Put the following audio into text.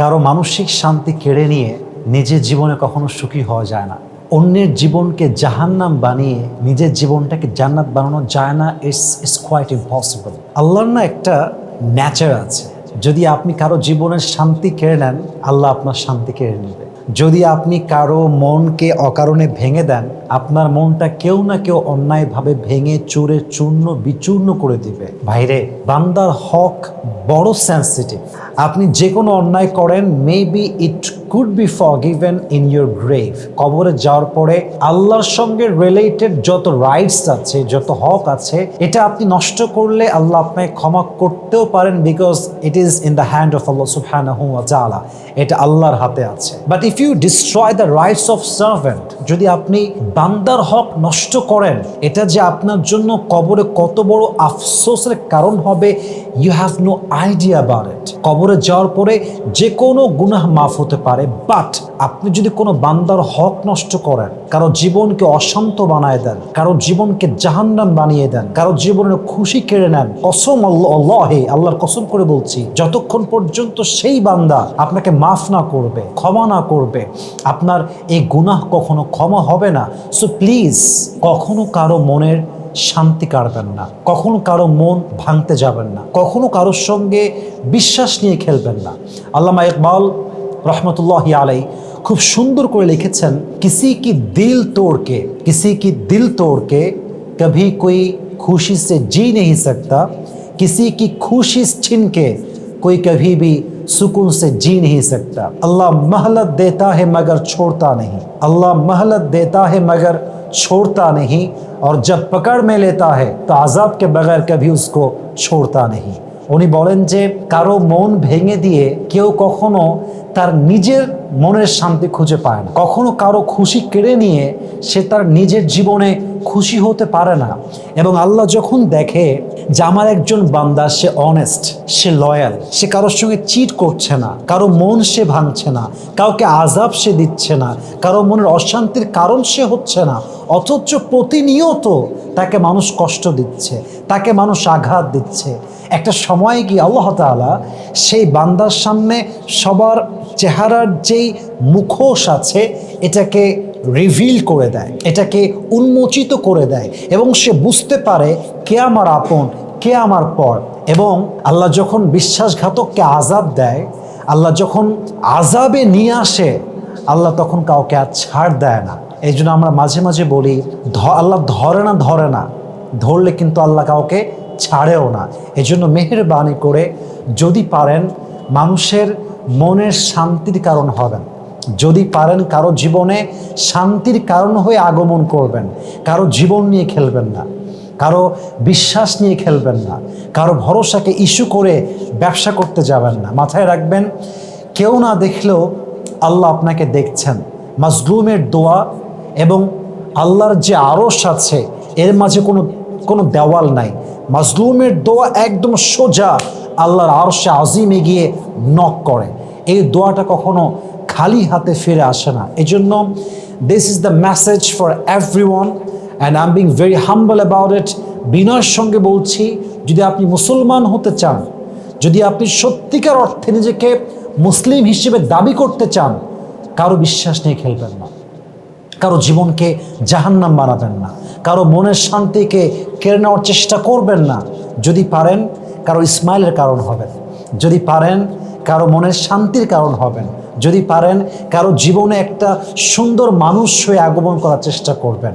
কারও মানসিক শান্তি কেড়ে নিয়ে নিজের জীবনে কখনো সুখী হওয়া যায় না। অন্যের জীবনকে জাহান্নাম বানিয়ে নিজের জীবনটাকে জান্নাত বানানো যায় না ইটস ইটস কোয়াইট ইম্পসিবল আল্লাহর না একটা ন্যাচার আছে। যদি আপনি কারও জীবনের শান্তি কেড়ে নেন, আল্লাহ আপনার শান্তি কেড়ে নেবে। যদি আপনি কারও মনকে অকারণে ভেঙে দেন, আপনার মনটা কেউ না কেউ অন্যায়ভাবে ভেঙে চুরে চূর্ণ বিচূর্ণ করে দিবে। ভাইরে, বান্দার হক বড় সেন্সিটিভ আপনি যে কোনো অন্যায় করেন maybe it could be forgiven in your grave কবরে যাওয়ার পরে আল্লাহর সঙ্গে রিলেটেড যত রাইটস আছে, যত হক আছে, এটা আপনি নষ্ট করলে আল্লাহ আপনাকে ক্ষমা করতেও পারেন because it is in the hand of আল্লাহ ওয়া তাআলা এটা আল্লাহর হাতে আছে। But if you destroy the rights of servant যদি আপনি বান্দার হক নষ্ট করেন, এটা যে আপনার জন্য কবরে কত বড় আফসোসের কারণ হবে you have no idea about it কবরে যাওয়ার পরে যে কোনো গুনাহ মাফ হতে পারে বাট আপনি যদি কোনো বান্দার হক নষ্ট করেন, কারও জীবনকে অশান্ত বানায় দেন, কারও জীবনকে জাহান্নাম বানিয়ে দেন, কারও জীবনের খুশি কেড়ে নেন, কসম আল্লাহে, আল্লাহর কসম করে বলছি, যতক্ষণ পর্যন্ত সেই বান্দা আপনাকে মাফ না করবে, ক্ষমা না করবে, আপনার এই গুনাহ কখনো ক্ষমা হবে না। সো প্লিজ কখনো কারও মনের শান্তি কাড়বেন না কখনো কারো মন ভাঙতে যাবেন না কখনো কারোর সঙ্গে বিশ্বাস নিয়ে খেলবেন না আল্লামা ইকবাল রহমতুল্লাহ আলাই খুব সুন্দর করে লিখেছেন কিসি কি দিল তোড়কে কিসি কি দিল তোড়কে कभी कोई खुशी से जी नहीं सकता किसी की खुशी छीन के कोई कभी भी सुकून से जी नहीं सकता अल्लाह महलत देता है मगर छोड़ता नहीं अल्लाह महलत देता है मगर छोड़ता नहीं और जब पकड़ में लेता है तो आज़ाब के बगैर कभी उसको छोड़ता नहीं উনি বলেন যে কারো মন ভেঙে দিয়ে কেউ কখনো তার নিজের মনের শান্তি খুঁজে পায় না কখনো কারো খুশি কেড়ে নিয়ে সে তার নিজের জীবনে খুশি হতে পারে না। এবং আল্লাহ যখন দেখে যে আমার একজন বান্দা, সে অনেস্ট সে লয়াল সে কারোর সঙ্গে চিট করছে না, কারও মন সে ভাঙছে না, কাউকে আজাব সে দিচ্ছে না, কারও মনের অশান্তির কারণ সে হচ্ছে না, অথচ প্রতিনিয়ত তাকে মানুষ কষ্ট দিচ্ছে, তাকে মানুষ আঘাত দিচ্ছে। একটা সময় গিয়ে আল্লাহ তাআলা সেই বান্দার সামনে সবার চেহারার যেই মুখোশ আছে, এটাকে রিভিল করে দেয়, এটাকে উন্মোচিত করে দেয় এবং সে বুঝতে পারে কে আমার আপন, কে আমার পর। এবং আল্লাহ যখন বিশ্বাসঘাতককে আজাব দেয়, আল্লাহ যখন আজাবে নিয়ে আসে, আল্লাহ তখন কাউকে আর ছাড় দেয় না। এই জন্য আমরা মাঝে মাঝে বলি আল্লাহ ধরে না ধরে না। ধরলে কিন্তু আল্লাহ কাউকে ছাড়েও না। এই জন্য মেহেরবানি করে যদি পারেন, মানুষের মনের শান্তির কারণ হবেন। যদি পারেন কারও জীবনে শান্তির কারণ হয়ে আগমন করবেন। কারও জীবন নিয়ে খেলবেন না। কারও বিশ্বাস নিয়ে খেলবেন না। কারও ভরসাকে ইস্যু করে ব্যবসা করতে যাবেন না। মাথায় রাখবেন, কেউ না দেখলেও আল্লাহ আপনাকে দেখছেন। মাজলুমের দোয়া এবং আল্লাহর যে আরস আছে, এর মাঝে কোনো কোনো দেওয়াল নাই। মাজলুমের দোয়া একদম সোজা আল্লাহর আরশে আজিমে গিয়ে নক করে। এই দোয়াটা কখনো খালি হাতে ফিরে আসে না। এই জন্য this is the message for everyone and I am being very humble about it বিনয়ের সঙ্গে বলছি, যদি আপনি মুসলমান হতে চান, যদি আপনি সত্যিকার অর্থে নিজেকে মুসলিম হিসেবে দাবি করতে চান, কারও বিশ্বাস নিয়ে খেলবেন না। কারও জীবনকে জাহান্নাম বানাবেন না। কারও মনের শান্তিকে কেড়ে নেওয়ার চেষ্টা করবেন না। যদি পারেন, কারও ইসমাইলের কারণ হবেন। যদি পারেন, কারও মনের শান্তির কারণ হবেন। যদি পারেন কারও জীবনে একটা সুন্দর মানুষ হয়ে আগমন করার চেষ্টা করবেন।